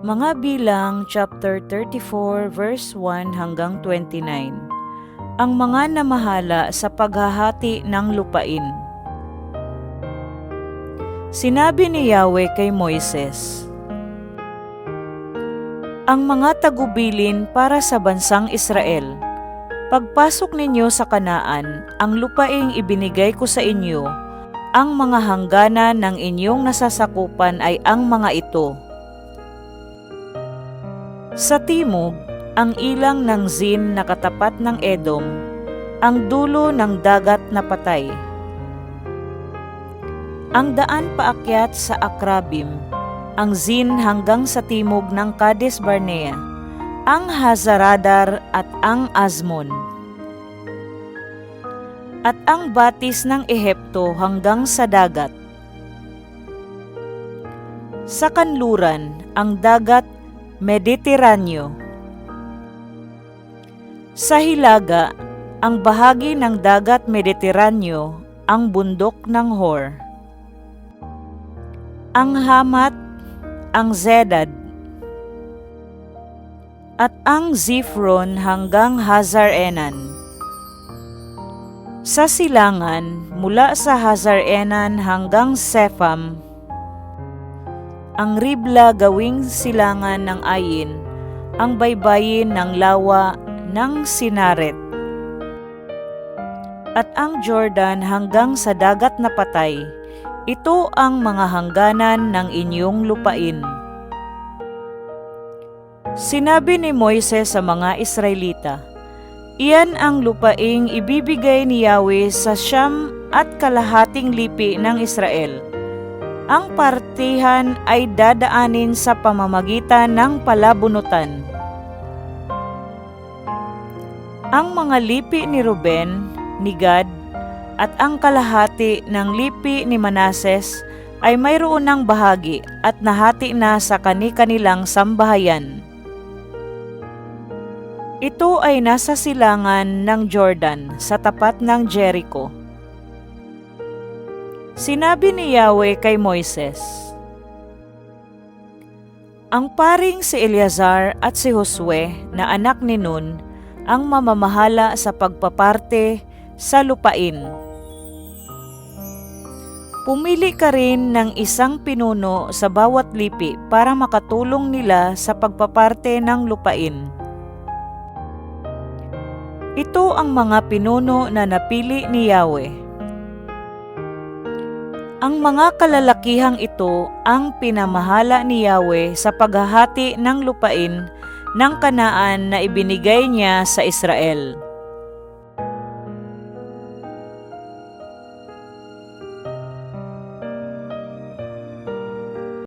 Mga bilang chapter 34 verse 1 hanggang 29. Ang mga namahala sa paghahati ng lupain. Sinabi ni Yahweh kay Moises, Ang mga tagubilin para sa bansang Israel, pagpasok ninyo sa kanaan, ang lupaing ibinigay ko sa inyo, ang mga hangganan ng inyong nasasakupan ay ang mga ito. Sa timog, ang ilang ng Zin na katapat ng Edom, ang dulo ng dagat na patay. Ang daan paakyat sa Akrabim, ang Zin hanggang sa timog ng Kades Barnea, ang Hazaradar at ang Azmon. At ang batis ng Ehipto hanggang sa dagat. Sa kanluran, ang dagat Mediteraneo. Sa hilaga, ang bahagi ng dagat Mediteraneo, ang bundok ng Hor. Ang Hamat, ang Zedad, at ang Zifron hanggang Hazar Enan. Sa silangan, mula sa Hazar Enan hanggang Sepham, ang Ribla gawing silangan ng Ayin, ang baybayin ng lawa ng Sinaret, at ang Jordan hanggang sa dagat na patay. Ito ang mga hangganan ng inyong lupain. Sinabi ni Moises sa mga Israelita, Iyan ang lupaing ibibigay ni Yahweh sa siyam at kalahating lipi ng Israel. Ang partihan ay dadaanin sa pamamagitan ng palabunutan. Ang mga lipi ni Ruben, ni Gad, at ang kalahati ng lipi ni Manases ay mayroon ng bahagi at nahati na sa kani-kanilang sambahayan. Ito ay nasa silangan ng Jordan sa tapat ng Jericho. Sinabi ni Yahweh kay Moises, Ang paring si Eleazar at si Josue na anak ni Nun ang mamamahala sa pagpaparte sa lupain. Pumili ka rin ng isang pinuno sa bawat lipi para makatulong nila sa pagpaparte ng lupain. Ito ang mga pinuno na napili ni Yahweh. Ang mga kalalakihang ito ang pinamahala ni Yahweh sa paghahati ng lupain ng kanaan na ibinigay niya sa Israel.